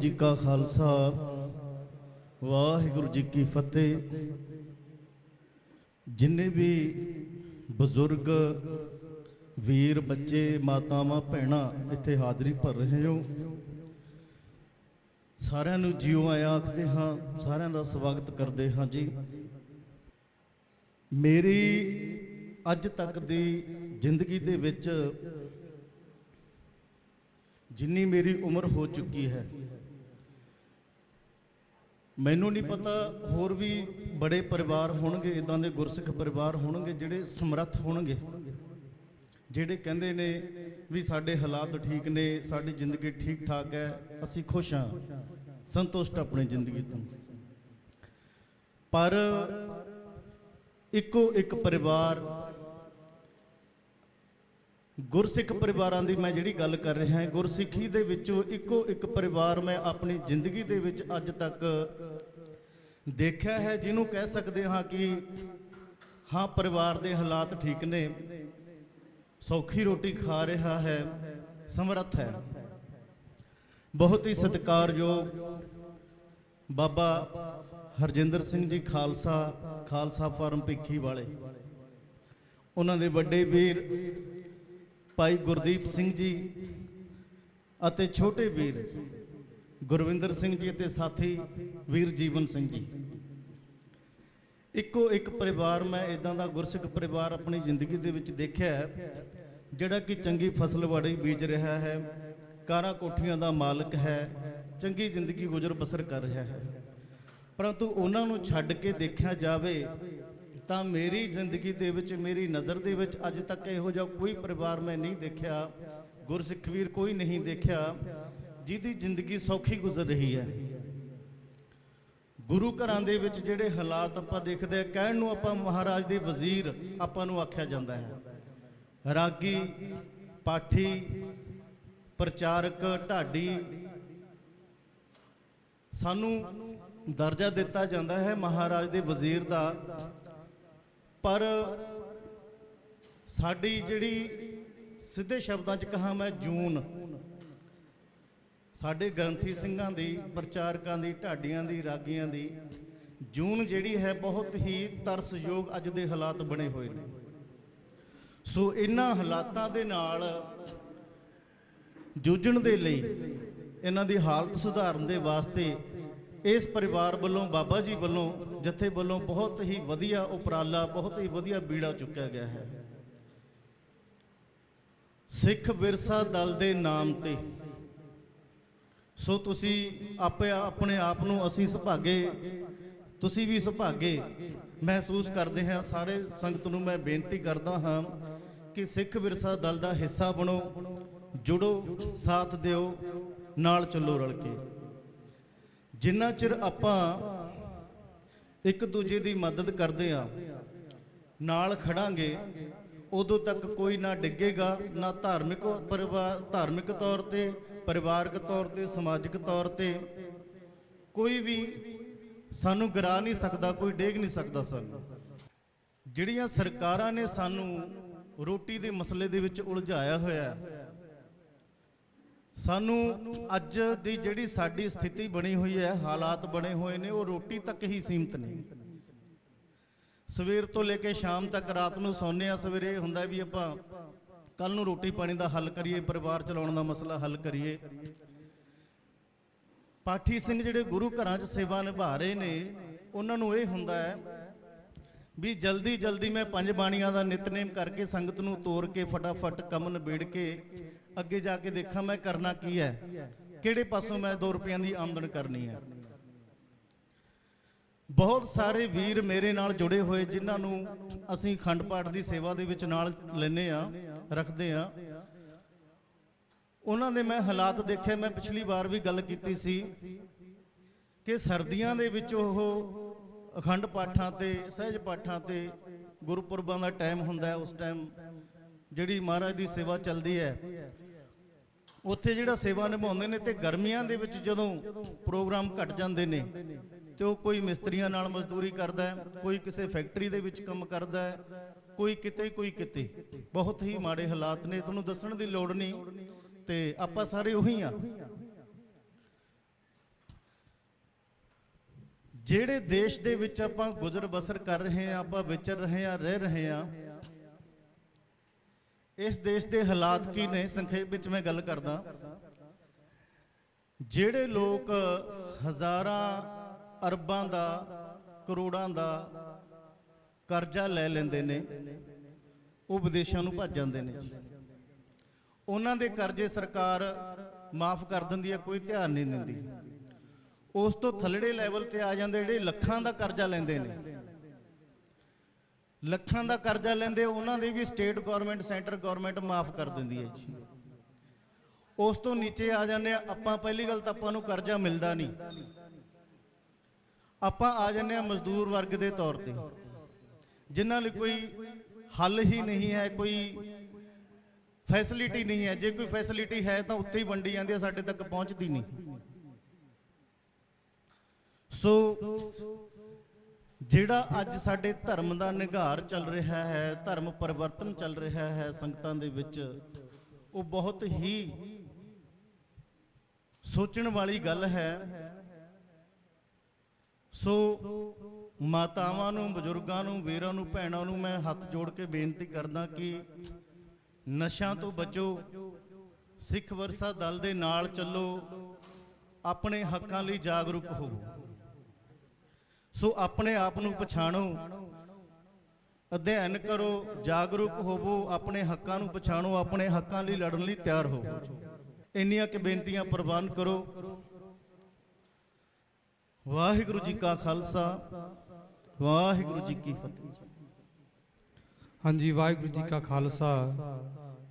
ਜੀ ਕਾ ਖਾਲਸਾ, ਵਾਹਿਗੁਰੂ ਜੀ ਕੀ ਫਤਿਹ। ਜਿੰਨੇ ਵੀ ਬਜ਼ੁਰਗ, ਵੀਰ ਬੱਚੇ, ਮਾਤਾਵਾਂ, ਭੈਣਾਂ ਇੱਥੇ ਹਾਜ਼ਰੀ ਭਰ ਰਹੇ ਹੋ, ਸਾਰਿਆਂ ਨੂੰ ਜਿਉ ਆਇਆ ਆਖਦੇ ਹਾਂ, ਸਾਰਿਆਂ ਦਾ ਸਵਾਗਤ ਕਰਦੇ ਹਾਂ ਜੀ। ਮੇਰੀ ਅੱਜ ਤੱਕ ਦੀ ਜ਼ਿੰਦਗੀ ਦੇ ਵਿੱਚ ਜਿੰਨੀ ਮੇਰੀ ਉਮਰ ਹੋ ਚੁੱਕੀ ਹੈ ਮੈਨੂੰ ਨਹੀਂ ਪਤਾ ਹੋਰ ਵੀ ਬੜੇ ਪਰਿਵਾਰ ਹੋਣਗੇ ਇਦਾਂ ਦੇ ਗੁਰਸਿੱਖ ਪਰਿਵਾਰ ਹੋਣਗੇ, ਜਿਹੜੇ ਸਮਰੱਥ ਹੋਣਗੇ, ਜਿਹੜੇ ਕਹਿੰਦੇ ਨੇ ਵੀ ਸਾਡੇ ਹਾਲਾਤ ਠੀਕ ਨੇ, ਸਾਡੀ ਜ਼ਿੰਦਗੀ ਠੀਕ ਠਾਕ ਹੈ, ਅਸੀਂ ਖੁਸ਼ ਹਾਂ। ਸੰਤੁਸ਼ਟ ਆਪਣੀ ਜ਼ਿੰਦਗੀ ਤੋਂ। ਪਰ ਇੱਕੋ ਇੱਕ ਪਰਿਵਾਰ ਗੁਰਸਿੱਖ ਪਰਿਵਾਰਾਂ ਦੀ ਮੈਂ ਜਿਹੜੀ ਗੱਲ ਕਰ ਰਿਹਾ ਹਾਂ, ਗੁਰਸਿੱਖੀ ਦੇ ਵਿੱਚੋਂ ਇੱਕੋ ਇੱਕ ਪਰਿਵਾਰ ਮੈਂ ਆਪਣੀ ਜ਼ਿੰਦਗੀ ਦੇ ਵਿੱਚ ਅੱਜ ਤੱਕ ਦੇਖਿਆ ਹੈ, ਜਿਹਨੂੰ ਕਹਿ ਸਕਦੇ ਹਾਂ ਕਿ ਹਾਂ, ਪਰਿਵਾਰ ਦੇ ਹਾਲਾਤ ਠੀਕ ਨੇ, ਸੌਖੀ ਰੋਟੀ ਖਾ ਰਿਹਾ ਹੈ, ਸਮਰੱਥ ਹੈ। ਬਹੁਤ ਹੀ ਸਤਿਕਾਰਯੋਗ ਬਾਬਾ ਹਰਜਿੰਦਰ ਸਿੰਘ ਜੀ ਖਾਲਸਾ ਖਾਲਸਾ ਫਾਰਮ ਭਿੱਖੀ ਵਾਲੇ। ਉਹਨਾਂ ਦੇ ਵੱਡੇ ਵੀਰ ਭਾਈ ਗੁਰਦੀਪ ਸਿੰਘ ਜੀ ਅਤੇ ਛੋਟੇ ਵੀਰ ਗੁਰਵਿੰਦਰ ਸਿੰਘ ਜੀ ਅਤੇ ਸਾਥੀ ਵੀਰ ਜੀਵਨ ਸਿੰਘ ਜੀ। ਇੱਕੋ ਇੱਕ ਪਰਿਵਾਰ ਮੈਂ ਇਦਾਂ ਦਾ ਗੁਰਸਿੱਖ ਪਰਿਵਾਰ ਆਪਣੀ ਜ਼ਿੰਦਗੀ ਦੇ ਵਿੱਚ ਦੇਖਿਆ ਹੈ, ਜਿਹੜਾ ਕਿ ਚੰਗੀ ਫਸਲ ਵਾੜੀ ਬੀਜ ਰਿਹਾ ਹੈ, ਕਾਰਾਂ ਕੋਠੀਆਂ ਦਾ ਮਾਲਕ ਹੈ, ਚੰਗੀ ਜ਼ਿੰਦਗੀ ਗੁਜ਼ਰ ਬਸਰ ਕਰ ਰਿਹਾ ਹੈ। ਪਰੰਤੂ ਉਹਨਾਂ ਨੂੰ ਛੱਡ ਕੇ ਦੇਖਿਆ ਜਾਵੇ ਤਾਂ ਮੇਰੀ ਜ਼ਿੰਦਗੀ ਦੇ ਵਿੱਚ, ਮੇਰੀ ਨਜ਼ਰ ਦੇ ਵਿੱਚ ਅੱਜ ਤੱਕ ਇਹੋ ਜਿਹਾ ਕੋਈ ਪਰਿਵਾਰ ਮੈਂ ਨਹੀਂ ਦੇਖਿਆ, ਗੁਰਸਿੱਖ ਵੀਰ ਕੋਈ ਨਹੀਂ ਦੇਖਿਆ, ਜਿਹਦੀ ਜ਼ਿੰਦਗੀ ਸੌਖੀ ਗੁਜ਼ਰ ਰਹੀ ਹੈ। ਗੁਰੂ ਘਰਾਂ ਦੇ ਵਿੱਚ ਜਿਹੜੇ ਹਾਲਾਤ ਆਪਾਂ ਦੇਖਦੇ ਆ ਕਹਿਣ ਨੂੰ ਆਪਾਂ ਮਹਾਰਾਜ ਦੇ ਵਜ਼ੀਰ ਆਪਾਂ ਨੂੰ ਆਖਿਆ ਜਾਂਦਾ ਹੈ। ਰਾਗੀ, ਪਾਠੀ, ਪ੍ਰਚਾਰਕ, ਢਾਡੀ, ਸਾਨੂੰ ਦਰਜਾ ਦਿੱਤਾ ਜਾਂਦਾ ਹੈ ਮਹਾਰਾਜ ਦੇ ਵਜ਼ੀਰ ਦਾ। ਪਰ ਸਾਡੀ ਜਿਹੜੀ ਸਿੱਧੇ ਸ਼ਬਦਾਂ 'ਚ ਕਹਾ ਮੈਂ ਜੂਨ, ਸਾਡੇ ਗ੍ਰੰਥੀ ਸਿੰਘਾਂ ਦੀ, ਪ੍ਰਚਾਰਕਾਂ ਦੀ, ਢਾਡੀਆਂ ਦੀ, ਰਾਗੀਆਂ ਦੀ, ਜੂਨ ਜਿਹੜੀ ਹੈ ਬਹੁਤ ਹੀ ਤਰਸਯੋਗ ਅੱਜ ਦੇ ਹਾਲਾਤ ਬਣੇ ਹੋਏ ਨੇ। ਸੋ ਇਹਨਾਂ ਹਾਲਾਤਾਂ ਦੇ ਨਾਲ ਜੂਝਣ ਦੇ ਲਈ ਇਹਨਾਂ ਦੀ ਹਾਲਤ ਸੁਧਾਰਨ ਦੇ ਵਾਸਤੇ ਇਸ ਪਰਿਵਾਰ ਵੱਲੋਂ, ਬਾਬਾ ਜੀ ਵੱਲੋਂ, ਜਥੇ ਵੱਲੋਂ ਬਹੁਤ ਹੀ ਵਧੀਆ ਉਪਰਾਲਾ, ਬਹੁਤ ਹੀ ਵਧੀਆ ਬੀੜਾ ਚੁੱਕਿਆ ਗਿਆ ਹੈ। ਸਿੱਖ ਵਿਰਸਾ ਦਲ ਦੇ ਨਾਮ ਤੇ। ਸੋ ਤੁਸੀਂ ਆਪੇ ਆਪਣੇ ਆਪ ਨੂੰ ਅਸੀਂ ਸੁਭਾਗੇ, ਤੁਸੀਂ ਵੀ ਸੁਭਾਗੇ। ਮਹਿਸੂਸ ਕਰਦੇ ਹਾਂ, ਸਾਰੇ ਸੰਗਤ ਨੂੰ ਮੈਂ ਬੇਨਤੀ ਕਰਦਾ ਹਾਂ ਕਿ ਸਿੱਖ ਵਿਰਸਾ ਦਲ ਦਾ ਹਿੱਸਾ ਬਣੋ, ਜੁੜੋ, ਸਾਥ ਦਿਓ, ਨਾਲ ਚੱਲੋ ਰਲ ਕੇ। ਜਿੰਨਾ ਚਿਰ ਆਪਾਂ ਇੱਕ ਦੂਜੇ ਦੀ ਮਦਦ ਕਰਦੇ ਆ ਨਾਲ ਖੜਾਂਗੇ, ਉਦੋਂ ਤੱਕ ਕੋਈ ਨਾ ਡਿੱਗੇਗਾ, ਨਾ ਧਾਰਮਿਕ ਪਰਿਵਾਰ ਧਾਰਮਿਕ ਤੌਰ ਤੇ, ਪਰਿਵਾਰਕ ਤੌਰ ਤੇ, ਸਮਾਜਿਕ ਤੌਰ ਤੇ, ਕੋਈ ਵੀ ਸਾਨੂੰ ਗਰਾ ਨਹੀਂ ਸਕਦਾ, ਕੋਈ ਡੇਗ ਨਹੀਂ ਸਕਦਾ ਸਾਨੂੰ। ਜਿਹੜੀਆਂ ਸਰਕਾਰਾਂ ਨੇ ਸਾਨੂੰ ਰੋਟੀ ਦੇ ਮਸਲੇ ਦੇ ਵਿੱਚ ਉਲਝਾਇਆ ਹੋਇਆ ਸਾਨੂੰ ਅੱਜ ਦੀ ਜਿਹੜੀ ਸਾਡੀ ਸਥਿਤੀ ਬਣੀ ਹੋਈ ਹੈ, ਹਾਲਾਤ ਬਣੇ ਹੋਏ ਨੇ, ਉਹ ਰੋਟੀ ਤੱਕ ਹੀ ਸੀਮਤ ਨੇ ਸਵੇਰ ਤੋਂ ਲੈ ਕੇ ਸ਼ਾਮ ਤੱਕ, ਰਾਤ ਨੂੰ ਸੌਂਦੇ ਆ ਸਵੇਰੇ ਇਹ ਹੁੰਦਾ ਵੀ ਆਪਾਂ ਕੱਲ ਨੂੰ ਰੋਟੀ ਪਾਣੀ ਦਾ ਹੱਲ ਕਰੀਏ, ਪਰਿਵਾਰ ਚਲਾਉਣ ਦਾ ਮਸਲਾ ਹੱਲ ਕਰੀਏ। ਪਾਠੀ ਸਿੰਘ ਜਿਹੜੇ ਗੁਰੂ ਘਰਾਂ 'ਚ ਸੇਵਾ ਨਿਭਾ ਰਹੇ ਨੇ, ਉਹਨਾਂ ਨੂੰ ਇਹ ਹੁੰਦਾ ਹੈ ਵੀ ਜਲਦੀ ਜਲਦੀ ਮੈਂ ਪੰਜ ਬਾਣੀਆਂ ਦਾ ਨਿਤਨੇਮ ਕਰਕੇ ਸੰਗਤ ਨੂੰ ਤੋਰ ਕੇ ਫਟਾਫਟ ਕੰਮ ਨਿਬੇੜ ਕੇ ਅੱਗੇ ਜਾ ਕੇ ਦੇਖਾਂ ਮੈਂ ਕਰਨਾ ਕੀ ਹੈ। ਕਿਹੜੇ ਪਾਸੋਂ ਮੈਂ 2 ਰੁਪਈਆਂ ਦੀ ਆਮਦਨ ਕਰਨੀ ਹੈ। ਬਹੁਤ ਸਾਰੇ ਵੀਰ ਮੇਰੇ ਨਾਲ ਜੁੜੇ ਹੋਏ, ਜਿਨ੍ਹਾਂ ਨੂੰ ਅਸੀਂ ਖੰਡ ਪਾਠ ਦੀ ਸੇਵਾ ਦੇ ਵਿੱਚ ਨਾਲ ਲੈਨੇ ਆ ਰੱਖਦੇ ਆ ਉਹਨਾਂ ਦੇ ਮੈਂ ਹਾਲਾਤ ਦੇਖੇ, ਮੈਂ ਪਿਛਲੀ ਵਾਰ ਵੀ ਗੱਲ ਕੀਤੀ ਸੀ ਕਿ ਸਰਦੀਆਂ ਦੇ ਵਿੱਚ ਉਹ ਅਖੰਡ ਪਾਠਾਂ ਤੇ, ਸਹਿਜ ਪਾਠਾਂ ਤੇ ਗੁਰਪੁਰਬਾਂ ਦਾ ਟਾਈਮ ਹੁੰਦਾ ਉਸ ਟਾਈਮ ਜਿਹੜੀ ਮਹਾਰਾਜ ਦੀ ਸੇਵਾ ਚੱਲਦੀ ਹੈ। ਉੱਥੇ ਜਿਹੜਾ ਸੇਵਾ ਨਿਭਾਉਂਦੇ ਨੇ ਤੇ ਗਰਮੀਆਂ ਦੇ ਵਿੱਚ ਜਦੋਂ ਪ੍ਰੋਗਰਾਮ ਘਟ ਜਾਂਦੇ ਨੇ, ਤੇ ਉਹ ਕੋਈ ਮਿਸਤਰੀਆਂ ਨਾਲ ਮਜ਼ਦੂਰੀ ਕਰਦਾ ਹੈ, ਕੋਈ ਕਿਸੇ ਫੈਕਟਰੀ ਦੇ ਵਿੱਚ ਕੰਮ ਕਰਦਾ ਹੈ, ਕੋਈ ਕਿਤੇ ਕੋਈ ਕਿਤੇ। ਬਹੁਤ ਹੀ ਮਾੜੇ ਹਾਲਾਤ ਨੇ, ਤੁਹਾਨੂੰ ਦੱਸਣ ਦੀ ਲੋੜ ਨਹੀਂ, ਤੇ ਆਪਾਂ ਸਾਰੇ ਉਹੀ ਆ ਜਿਹੜੇ ਦੇਸ਼ ਦੇ ਵਿੱਚ ਆਪਾਂ ਗੁਜ਼ਰ ਬਸਰ ਕਰ ਰਹੇ ਹਾਂ, ਆਪਾਂ ਵਿਚਰ ਰਹੇ ਹਾਂ, ਰਹਿ ਰਹੇ ਹਾਂ ਇਸ ਦੇਸ਼ ਦੇ ਹਾਲਾਤ ਕੀ ਨੇ? ਸੰਖੇਪ ਵਿੱਚ ਮੈਂ ਗੱਲ ਕਰਦਾ। ਜਿਹੜੇ ਲੋਕ ਹਜ਼ਾਰਾਂ ਅਰਬਾਂ ਦਾ, ਕਰੋੜਾਂ ਦਾ ਕਰਜ਼ਾ ਲੈ ਲੈਂਦੇ ਨੇ, ਉਹ ਵਿਦੇਸ਼ਾਂ ਨੂੰ ਭੱਜ ਜਾਂਦੇ ਨੇ ਉਹਨਾਂ ਦੇ ਕਰਜ਼ੇ ਸਰਕਾਰ ਮਾਫ ਕਰ ਦਿੰਦੀ ਹੈ, ਕੋਈ ਧਿਆਨ ਨਹੀਂ ਦਿੰਦੀ। ਉਸ ਤੋਂ ਥੱਲੜੇ ਲੈਵਲ ਤੇ ਆ ਜਾਂਦੇ ਜਿਹੜੇ ਲੱਖਾਂ ਦਾ ਕਰਜ਼ਾ ਲੈਂਦੇ ਨੇ। ਲੱਖਾਂ ਦਾ ਕਰਜ਼ਾ ਲੈਂਦੇ, ਉਹਨਾਂ ਦੇ ਵੀ ਸਟੇਟ ਗਵਰਨਮੈਂਟ, ਸੈਂਟਰ ਗਵਰਨਮੈਂਟ ਮਾਫ ਕਰ ਦਿੰਦੀ ਹੈ ਜੀ। ਉਸ ਤੋਂ ਨੀਚੇ ਆ ਜਾਂਦੇ ਆ ਆਪਾਂ ਪਹਿਲੀ ਗੱਲ ਤਾਂ ਆਪਾਂ ਨੂੰ ਕਰਜ਼ਾ ਮਿਲਦਾ ਨਹੀਂ। ਆਪਾਂ ਆ ਜਾਂਦੇ ਆ ਮਜ਼ਦੂਰ ਵਰਗ ਦੇ ਤੌਰ ਤੇ, ਜਿਨ੍ਹਾਂ ਲਈ ਕੋਈ ਹੱਲ ਹੀ ਨਹੀਂ ਹੈ, ਕੋਈ ਫੈਸਿਲਿਟੀ ਨਹੀਂ ਹੈ। ਜੇ ਕੋਈ ਫੈਸਿਲਿਟੀ ਹੈ ਤਾਂ ਉੱਥੇ ਹੀ ਵੰਡੀ ਜਾਂਦੀ ਹੈ, ਸਾਡੇ ਤੱਕ ਪਹੁੰਚਦੀ ਨਹੀਂ। ਸੋ ਜਿਹੜਾ ਅੱਜ ਸਾਡੇ ਧਰਮ ਦਾ ਨਿਘਾਰ ਚੱਲ ਰਿਹਾ ਹੈ, ਧਰਮ ਪਰਿਵਰਤਨ ਚੱਲ ਰਿਹਾ ਹੈ ਸੰਗਤਾਂ ਦੇ ਵਿੱਚ, ਉਹ ਬਹੁਤ ਹੀ ਸੋਚਣ ਵਾਲੀ ਗੱਲ ਹੈ। ਸੋ ਮਾਤਾਵਾਂ ਨੂੰ, ਬਜ਼ੁਰਗਾਂ ਨੂੰ, ਵੀਰਾਂ ਨੂੰ, ਭੈਣਾਂ ਨੂੰ ਮੈਂ ਹੱਥ ਜੋੜ ਕੇ ਬੇਨਤੀ ਕਰਦਾ ਕਿ ਨਸ਼ਿਆਂ ਤੋਂ ਬਚੋ, ਸਿੱਖ ਵਰਸਾ ਦਲ ਦੇ ਨਾਲ ਚੱਲੋ, ਆਪਣੇ ਹੱਕਾਂ ਲਈ ਜਾਗਰੂਕ ਹੋਵੋ। ਸੋ ਆਪਣੇ ਆਪ ਨੂੰ ਪਛਾਣੋ। ਅਧਿਐਨ ਕਰੋ, ਜਾਗਰੂਕ ਹੋਵੋ, ਆਪਣੇ ਹੱਕਾਂ ਨੂੰ ਪਛਾਣੋ, ਆਪਣੇ ਹੱਕਾਂ ਲਈ ਲੜਨ ਲਈ ਤਿਆਰ ਹੋਵੋ। ਇੰਨੀਆਂ ਕਿ ਬੇਨਤੀਆਂ ਪ੍ਰਵਾਨ ਕਰੋ। ਵਾਹਿਗੁਰੂ ਜੀ ਕਾ ਖਾਲਸਾ, ਵਾਹਿਗੁਰੂ ਜੀ ਕੀ ਫਤਿਹ। ਹਾਂਜੀ, ਵਾਹਿਗੁਰੂ ਜੀ ਕਾ ਖਾਲਸਾ,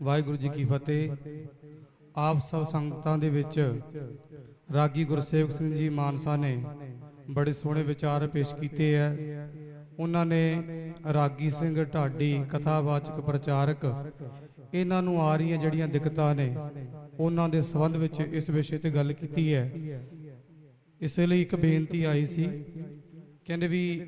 ਵਾਹਿਗੁਰੂ ਜੀ ਕੀ ਫਤਿਹ। ਆਪ ਸਭ ਸੰਗਤਾਂ ਦੇ ਵਿੱਚ ਰਾਗੀ ਗੁਰਸੇਵਕ ਸਿੰਘ ਜੀ ਮਾਨਸਾ ਨੇ ਬੜੇ ਸੋਹਣੇ ਵਿਚਾਰ ਪੇਸ਼ ਕੀਤੇ ਹੈ ਉਹਨਾਂ ਨੇ ਰਾਗੀ ਸਿੰਘ ਢਾਡੀ, ਕਥਾਵਾਚਕ ਪ੍ਰਚਾਰਕ, ਇਹਨਾਂ ਨੂੰ ਆ ਰਹੀਆਂ ਜਿਹੜੀਆਂ ਦਿੱਕਤਾਂ ਨੇ, ਉਹਨਾਂ ਦੇ ਸੰਬੰਧ ਵਿੱਚ ਇਸ ਵਿਸ਼ੇ ਤੇ ਗੱਲ ਕੀਤੀ ਹੈ। ਇਸੇ ਲਈ ਇੱਕ ਬੇਨਤੀ ਆਈ ਸੀ। ਕਹਿੰਦੇ ਵੀ